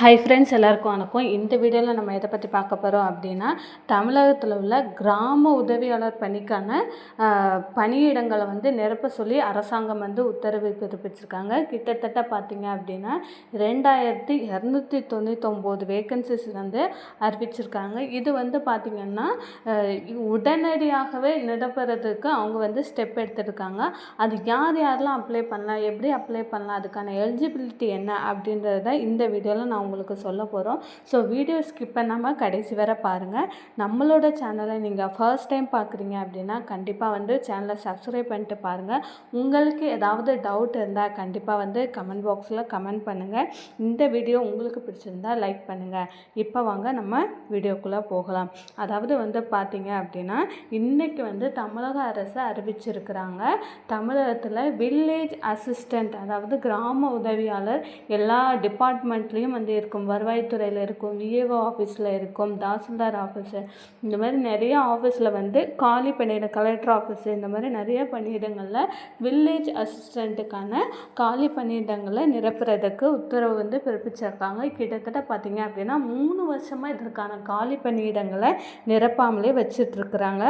Hi friends எல்லாருக்கும் வணக்கம். இந்த வீடியோவில் நம்ம எதை பற்றி பார்க்க போகிறோம் அப்படின்னா தமிழகத்தில் உள்ள கிராம உதவியாளர் பணிக்கான பணியிடங்களை வந்து நிரப்ப சொல்லி அரசாங்கம் வந்து உத்தரவு பிறப்பிச்சிருக்காங்க. கிட்டத்தட்ட பார்த்திங்க அப்படின்னா ரெண்டாயிரத்தி இரநூத்தி தொண்ணூத்தொம்போது வேகன்சிஸ் வந்து அறிவிச்சிருக்காங்க. இது வந்து பார்த்திங்கன்னா உடனடியாகவே நிரப்புறதுக்கு அவங்க வந்து ஸ்டெப் எடுத்துருக்காங்க. அது யார் யாரெல்லாம் அப்ளை பண்ணலாம் எப்படி அப்ளை பண்ணலாம் அதுக்கான எலிஜிபிலிட்டி என்ன அப்படின்றத இந்த வீடியோவில் நான் உங்களுக்கு சொல்ல போகிறோம் ஸோ வீடியோ ஸ்கிப் பண்ணாமல் கடைசி வரை பாருங்கள் நம்மளோட சேனலை நீங்கள் ஃபர்ஸ்ட் டைம் பார்க்குறீங்க அப்படின்னா கண்டிப்பாக வந்து சேனலை சப்ஸ்கிரைப் பண்ணிட்டு பாருங்கள் உங்களுக்கு ஏதாவது டவுட் இருந்தால் கண்டிப்பாக வந்து கமெண்ட் பாக்ஸில் கமெண்ட் பண்ணுங்கள் இந்த வீடியோ உங்களுக்கு பிடிச்சிருந்தா லைக் பண்ணுங்கள் இப்போ வாங்க நம்ம வீடியோக்குள்ளே போகலாம். அதாவது வந்து பார்த்தீங்க அப்படின்னா இன்றைக்கி வந்து தமிழக அரசு அறிவிச்சிருக்கிறாங்க. தமிழகத்தில் வில்லேஜ் அசிஸ்டண்ட் அதாவது கிராம உதவியாளர் எல்லா டிபார்ட்மெண்ட்லேயும் வந்து இருக்கும் வருவாய்த்துறையில் இருக்கும் விஏஓ ஆஃபீஸில் இருக்கும் தாசில்தார் ஆஃபீஸு இந்த மாதிரி நிறைய ஆஃபீஸில் வந்து காலி பணியிடம் கலெக்டர் ஆஃபீஸு இந்த மாதிரி நிறைய பணியிடங்களில் வில்லேஜ் அசிஸ்டண்ட்டுக்கான காலி பணியிடங்களை நிரப்புறதுக்கு உத்தரவு வந்து பிறப்பிச்சிருக்காங்க. கிட்டத்தட்ட பார்த்திங்க அப்படின்னா மூணு வருஷமாக இதற்கான காலி பணியிடங்களை நிரப்பாமலே வச்சிட்ருக்குறாங்க.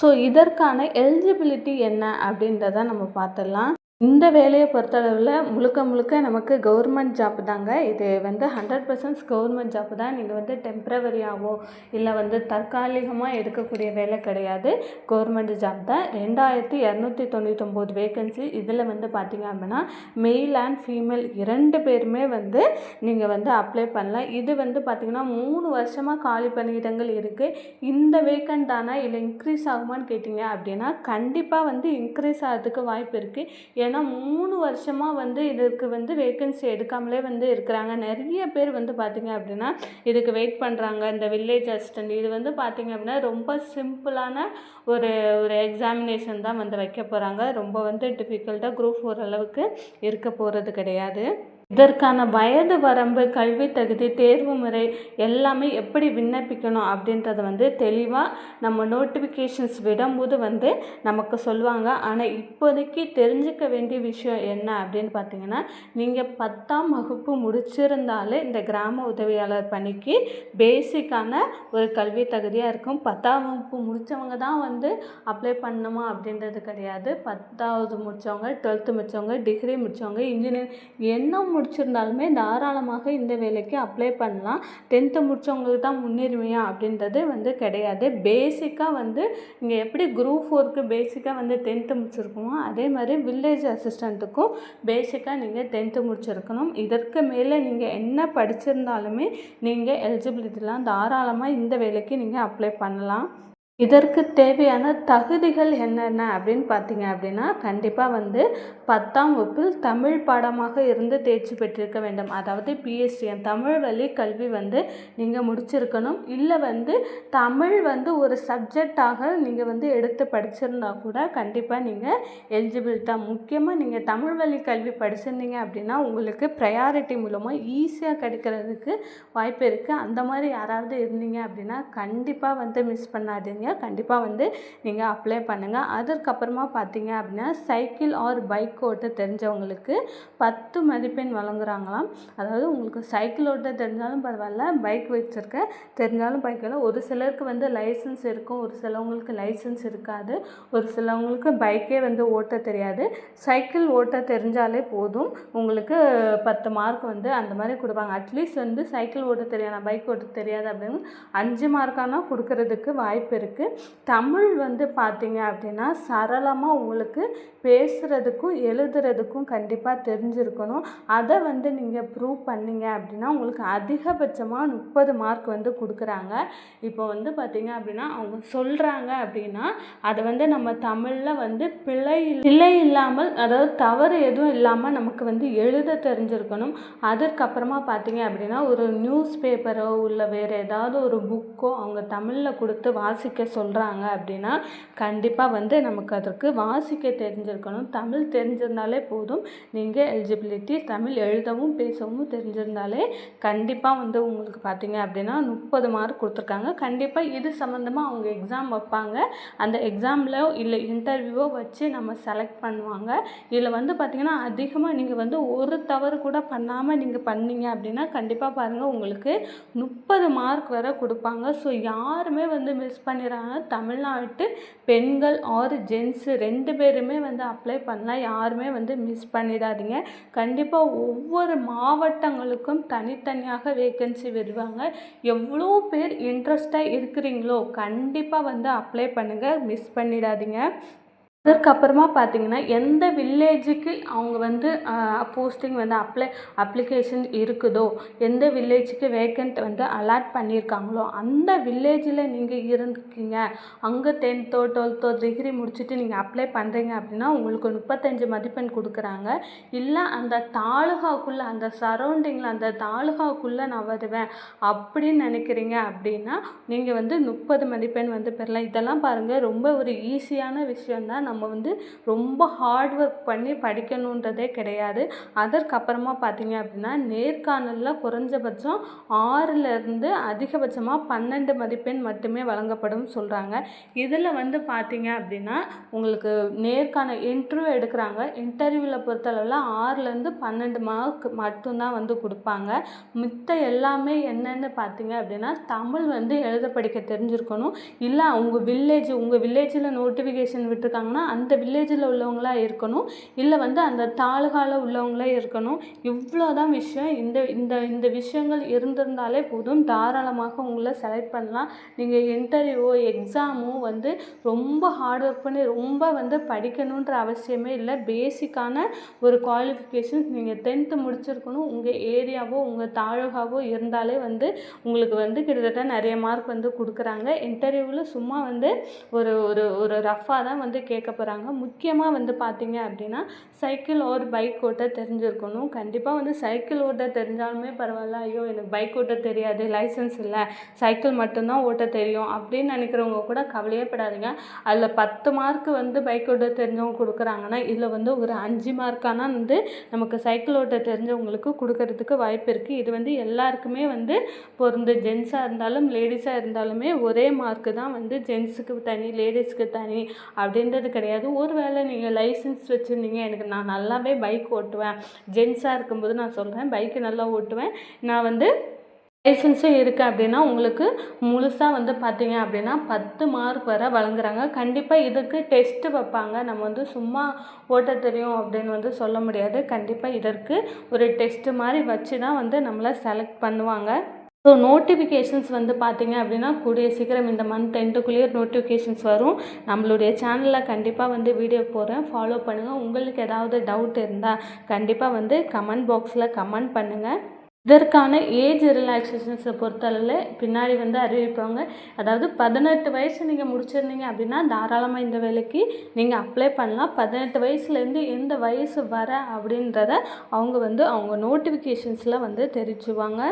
ஸோ இதற்கான எலிஜிபிலிட்டி என்ன அப்படின்றத நம்ம பார்த்துடலாம். இந்த வேலையை பொறுத்தளவில் முழுக்க முழுக்க நமக்கு கவர்மெண்ட் ஜாப் தாங்க. இது வந்து ஹண்ட்ரட் பர்சன்ட்ஸ் கவர்மெண்ட் ஜாப் தான். நீங்கள் வந்து டெம்ப்ரவரியாகவோ இல்லை வந்து தற்காலிகமாக எடுக்கக்கூடிய வேலை கிடையாது. கவர்மெண்ட் ஜாப் தான். ரெண்டாயிரத்தி இரநூத்தி தொண்ணூத்தொம்போது வேகன்சி இதில் வந்து பார்த்தீங்க அப்படின்னா மெயில் அண்ட் ஃபீமேல் இரண்டு பேருமே வந்து நீங்கள் வந்து அப்ளை பண்ணலாம். இது வந்து பார்த்திங்கன்னா மூணு வருஷமாக காலி பணியிடங்கள் இருக்குது இந்த வேக்கண்ட் தானா இல்லை இன்க்ரீஸ் ஆகுமான்னு கேட்டிங்க அப்படின்னா கண்டிப்பாக வந்து இன்க்ரீஸ் ஆகிறதுக்கு வாய்ப்பு இருக்குது ஏன்னா மூணு வருஷமாக வந்து இதுக்கு வந்து வேக்கன்சி எடுக்காமலே வந்து இருக்கிறாங்க. நிறைய பேர் வந்து பார்த்திங்க அப்படின்னா இதுக்கு வெயிட் பண்ணுறாங்க இந்த வில்லேஜ் அசிஸ்டன்ட் இது வந்து பார்த்திங்க அப்படின்னா ரொம்ப சிம்பிளான ஒரு ஒரு எக்ஸாமினேஷன் தான் வந்து வைக்க போகிறாங்க ரொம்ப வந்து டிஃபிகல்ட்டாக குரூப் ஃபோர் அளவுக்கு இருக்க போகிறது கிடையாது. இதற்கான வயது வரம்பு கல்வி தகுதி தேர்வு முறை எல்லாமே எப்படி விண்ணப்பிக்கணும் அப்படின்றத வந்து தெளிவாக நம்ம நோட்டிஃபிகேஷன்ஸ் விடும்போது வந்து நமக்கு சொல்லுவாங்க. ஆனால் இப்போதைக்கு தெரிஞ்சுக்க வேண்டிய விஷயம் என்ன அப்படின்னு பார்த்தீங்கன்னா நீங்கள் பத்தாம் வகுப்பு முடிச்சிருந்தாலே இந்த கிராம உதவியாளர் பணிக்கு பேசிக்கான ஒரு கல்வி தகுதியாக இருக்கும். பத்தாம் வகுப்பு முடித்தவங்க தான் வந்து அப்ளை பண்ணணுமா அப்படின்றது கிடையாது. பத்தாவது முடித்தவங்க டுவெல்த்து முடித்தவங்க டிகிரி முடித்தவங்க இன்ஜினியர் என்ன முடிச்சிருந்தாலுமே தாராளமாக இந்த வேலைக்கு அப்ளை பண்ணலாம். டென்த்து முடித்தவங்களுக்கு தான் முன்னுரிமையா அப்படின்றது வந்து கிடையாது. பேசிக்காக வந்து இங்கே எப்படி குரூப் ஃபோருக்கு பேசிக்காக வந்து டென்த்து முடிச்சிருக்கோமோ அதே மாதிரி வில்லேஜ் அசிஸ்டண்ட்டுக்கும் பேசிக்காக நீங்கள் டென்த்து முடிச்சிருக்கணும். இதற்கு மேலே நீங்கள் என்ன படிச்சிருந்தாலுமே நீங்கள் எலிஜிபிலிட்டிலாம் தாராளமாக இந்த வேலைக்கு நீங்கள் அப்ளை பண்ணலாம். இதற்கு தேவையான தகுதிகள் என்னென்ன அப்படின்னு பார்த்தீங்க அப்படின்னா கண்டிப்பாக வந்து பத்தாம் வகுப்பில் தமிழ் பாடமாக இருந்து தேர்ச்சி பெற்றிருக்க வேண்டும். அதாவது பிஎஸ்டிஎன் தமிழ் வழி கல்வி வந்து நீங்கள் முடிச்சிருக்கணும். இல்லை வந்து தமிழ் வந்து ஒரு சப்ஜெக்டாக நீங்கள் வந்து எடுத்து படிச்சிருந்தா கூட கண்டிப்பாக நீங்கள் எலிஜிபிள் தான். முக்கியமாக நீங்கள் தமிழ் வழி கல்வி படிச்சிருந்தீங்க அப்படின்னா உங்களுக்கு ப்ரையாரிட்டி மூலமாக ஈஸியாக கிடைக்கிறதுக்கு வாய்ப்பு இருக்குது அந்த மாதிரி யாராவது இருந்தீங்க அப்படின்னா கண்டிப்பாக வந்து மிஸ் பண்ணாதீங்க. கண்டிப்பாக வந்து நீங்கள் அப்ளை பண்ணுங்கள் அதற்கப்புறமா பார்த்தீங்க அப்படின்னா சைக்கிள் ஆர் பைக் ஓட்ட தெரிஞ்சவங்களுக்கு பத்து மதிப்பெண் வழங்குறாங்களாம். அதாவது உங்களுக்கு சைக்கிள் ஓட்ட தெரிஞ்சாலும் பரவாயில்ல பைக் வச்சுருக்க தெரிஞ்சாலும் பைக்கில் ஒரு சிலருக்கு வந்து லைசன்ஸ் இருக்கும் ஒரு சிலவங்களுக்கு லைசன்ஸ் இருக்காது. ஒரு சிலவங்களுக்கு பைக்கே வந்து ஓட்ட தெரியாது. சைக்கிள் ஓட்ட தெரிஞ்சாலே போதும். உங்களுக்கு பத்து மார்க் வந்து அந்த மாதிரி கொடுப்பாங்க. அட்லீஸ்ட் வந்து சைக்கிள் ஓட்ட தெரியாது பைக் ஓட்ட தெரியாது அப்படின்னு அஞ்சு மார்க்கானால் கொடுக்கறதுக்கு வாய்ப்பு இருக்குது தமிழ் வந்து பார்த்தீங்க அப்படின்னா சரளமாக உங்களுக்கு பேசுகிறதுக்கும் எழுதுறதுக்கும் கண்டிப்பாக தெரிஞ்சிருக்கணும். அதை வந்து நீங்கள் ப்ரூவ் பண்ணிங்க அப்படின்னா உங்களுக்கு அதிகபட்சமாக முப்பது மார்க் வந்து கொடுக்குறாங்க. இப்போ வந்து பார்த்தீங்க அப்படின்னா அவங்க சொல்கிறாங்க அப்படின்னா அதை வந்து நம்ம தமிழில் வந்து பிழை பிழை இல்லாமல் அதாவது தவறு எதுவும் இல்லாமல் நமக்கு வந்து எழுத தெரிஞ்சிருக்கணும். அதற்கப்புறமா பார்த்தீங்க அப்படின்னா ஒரு நியூஸ் பேப்பரோ இல்லை வேறு ஏதாவது ஒரு புக் புக்கோ அவங்க தமிழில் கொடுத்து வாசிக்க வாசிக்க சொல்கிறாங்க அப்படின்னா கண்டிப்பாக வந்து நமக்கு அதற்கு வாசிக்க தெரிஞ்சிருக்கணும். தமிழ் தெரிஞ்சிருந்தாலே போதும். நீங்கள் எலிஜிபிலிட்டி தமிழ் எழுதவும் பேசவும் தெரிஞ்சிருந்தாலே கண்டிப்பாக வந்து உங்களுக்கு பார்த்தீங்க அப்படின்னா முப்பது மார்க் கொடுத்துருக்காங்க. கண்டிப்பாக இது சம்மந்தமாக அவங்க எக்ஸாம் வைப்பாங்க. அந்த எக்ஸாமில் இல்லை இன்டர்வியூவோ வச்சு நம்ம செலக்ட் பண்ணுவாங்க. இதில் வந்து பார்த்திங்கன்னா அதிகமாக நீங்கள் வந்து ஒரு தவறு கூட பண்ணாமல் நீங்கள் பண்ணீங்க அப்படின்னா கண்டிப்பாக பாருங்கள் உங்களுக்கு முப்பது மார்க் வரை கொடுப்பாங்க. ஸோ யாருமே வந்து மிஸ் பண்ணிடுறாங்க தமிழ்நாட்டு பெண்கள் ஆர் ஜென்ஸு ரெண்டு பேருமே வந்து அப்ளை பண்ணலாம் யாருமே வந்து மிஸ் பண்ணிடாதீங்க. கண்டிப்பாக ஒவ்வொரு மாவட்டங்களுக்கும் தனித்தனியாக வேக்கன்சி விடுவாங்க எவ்வளோ பேர் இன்ட்ரெஸ்ட்டாக இருக்கிறீங்களோ கண்டிப்பாக வந்து அப்ளை பண்ணுங்கள் மிஸ் பண்ணிடாதீங்க. அதற்கப்புறமா பார்த்தீங்கன்னா எந்த வில்லேஜுக்கு அவங்க வந்து போஸ்டிங் வந்து அப்ளை அப்ளிகேஷன் இருக்குதோ எந்த வில்லேஜுக்கு வேக்கண்ட் வந்து அலாட் பண்ணியிருக்காங்களோ அந்த வில்லேஜில் நீங்கள் இருந்துக்கீங்க. அங்கே டென்த்தோ டுவெல்த்தோ டிகிரி முடிச்சுட்டு நீங்கள் அப்ளை பண்ணுறீங்க அப்படின்னா உங்களுக்கு முப்பத்தஞ்சு மதிப்பெண் கொடுக்குறாங்க. இல்லை அந்த தாலுகாக்குள்ளே அந்த சரௌண்டிங்கில் அந்த தாலுகாக்குள்ளே நான் வருவேன் அப்படின்னு நினைக்கிறீங்க அப்படின்னா நீங்கள் வந்து முப்பது மதிப்பெண் வந்து பெறலாம். இதெல்லாம் பாருங்கள் ரொம்ப ஒரு ஈஸியான விஷயந்தான் நம்ம வந்து ரொம்ப ஹார்ட் ஒர்க் பண்ணி படிக்கணுன்றதே கிடையாது. அதற்கப்புறமா பார்த்தீங்க அப்படின்னா நேர்காணலில் குறைஞ்சபட்சம் ஆறுலேருந்து அதிகபட்சமாக பன்னெண்டு மதிப்பெண் மட்டுமே வழங்கப்படும் சொல்கிறாங்க இதில் வந்து பார்த்தீங்க அப்படின்னா உங்களுக்கு நேர்காணல் இன்டர்வியூ எடுக்கிறாங்க. இன்டர்வியூவில் பொறுத்தளவில் ஆறுலேருந்து பன்னெண்டு மார்க் மட்டும்தான் வந்து கொடுப்பாங்க. மித்த எல்லாமே என்னென்னு பார்த்தீங்க அப்படின்னா தமிழ் வந்து எழுத படிக்க தெரிஞ்சிருக்கணும். இல்லை உங்கள் வில்லேஜ் உங்கள் வில்லேஜில் நோட்டிஃபிகேஷன் விட்டுருக்காங்கன்னா அந்த வில்லேஜில் உள்ளவங்களா இருக்கணும். இல்லை வந்து அந்த தாலுகாவில் உள்ளவங்களே இருக்கணும். இவ்வளோ தான் விஷயம். இந்த இந்த இந்த விஷயங்கள் இருந்திருந்தாலே போதும். தாராளமாக உங்களை செலக்ட் பண்ணலாம். நீங்கள் இன்டர்வியூவோ எக்ஸாமோ வந்து ரொம்ப ஹார்ட் ஒர்க் பண்ணி ரொம்ப வந்து படிக்கணுன்ற அவசியமே இல்லை. பேசிக்கான ஒரு குவாலிஃபிகேஷன் நீங்கள் டென்த்து முடிச்சிருக்கணும். உங்கள் ஏரியாவோ உங்கள் தாலுகாவோ இருந்தாலே வந்து உங்களுக்கு வந்து கிட்டத்தட்ட நிறைய மார்க் வந்து கொடுக்குறாங்க. இன்டர்வியூவில் சும்மா வந்து ஒரு ஒரு ஒரு ரஃபாக தான் வந்து கேட்க போகிறாங்க முக்கியமாக வந்து பார்த்தீங்க அப்படின்னா சைக்கிள் ஓர் பைக் ஓட்ட தெரிஞ்சிருக்கணும். கண்டிப்பாக வந்து சைக்கிள் ஓட்ட தெரிஞ்சாலுமே பரவாயில்ல. ஐயோ எனக்கு பைக் ஓட்ட தெரியாது லைசன்ஸ் இல்லை சைக்கிள் மட்டும்தான் ஓட்ட தெரியும் அப்படின்னு நினைக்கிறவங்க கூட கவலையே படாதீங்க. அதில் பத்து மார்க் வந்து பைக் ஓட்ட தெரிஞ்சவங்க கொடுக்குறாங்கன்னா இதில் வந்து ஒரு அஞ்சு மார்க்கானா வந்து நமக்கு சைக்கிள் ஓட்ட தெரிஞ்சவங்களுக்கு கொடுக்கறதுக்கு வாய்ப்பு இருக்குது இது வந்து எல்லாருக்குமே வந்து பொருந்து ஜென்ஸாக இருந்தாலும் லேடிஸாக இருந்தாலுமே ஒரே மார்க்கு தான் வந்து ஜென்ஸுக்கு தனி லேடிஸ்க்கு தனி அப்படின்றது கிடையாது. ஒரு வேளை நீங்கள் லைசன்ஸ் வச்சுருந்தீங்க எனக்கு நான் நல்லாவே பைக் ஓட்டுவேன். ஜென்ஸாக இருக்கும்போது நான் சொல்கிறேன் பைக்கு நல்லா ஓட்டுவேன். நான் வந்து லைசன்ஸும் இருக்குது அப்படின்னா உங்களுக்கு முழுசாக வந்து பார்த்தீங்க அப்படின்னா பத்து மார்க் வரை வழங்குறாங்க. கண்டிப்பாக இதுக்கு டெஸ்ட்டு வைப்பாங்க. நம்ம வந்து சும்மா ஓட்ட தெரியும் அப்படின்னு வந்து சொல்ல முடியாது. கண்டிப்பாக இதற்கு ஒரு டெஸ்ட்டு மாதிரி வச்சு தான் வந்து நம்மளை செலக்ட் பண்ணுவாங்க. ஸோ நோட்டிஃபிகேஷன்ஸ் வந்து பார்த்திங்க அப்படின்னா கூடிய சீக்கிரம் இந்த மந்த் எண்டுக்குள்ளேயே நோட்டிஃபிகேஷன்ஸ் வரும். நம்மளுடைய சேனலில் கண்டிப்பாக வந்து வீடியோ போடுறேன். ஃபாலோ பண்ணுங்கள் உங்களுக்கு ஏதாவது டவுட் இருந்தால் கண்டிப்பாக வந்து கமெண்ட் பாக்ஸில் கமெண்ட் பண்ணுங்கள் இதற்கான ஏஜ் ரிலாக்ஸேஷன்ஸை பொறுத்தளவில் பின்னாடி வந்து அறிவிப்பாங்க அதாவது பதினெட்டு வயசு நீங்கள் முடிச்சிருந்தீங்க அப்படின்னா தாராளமாக இந்த வேலைக்கு நீங்கள் அப்ளை பண்ணலாம். பதினெட்டு வயசுலேருந்து எந்த வயசு வர அப்படின்றத அவங்க வந்து அவங்க நோட்டிஃபிகேஷன்ஸில் வந்து தெரிவிச்சுவாங்க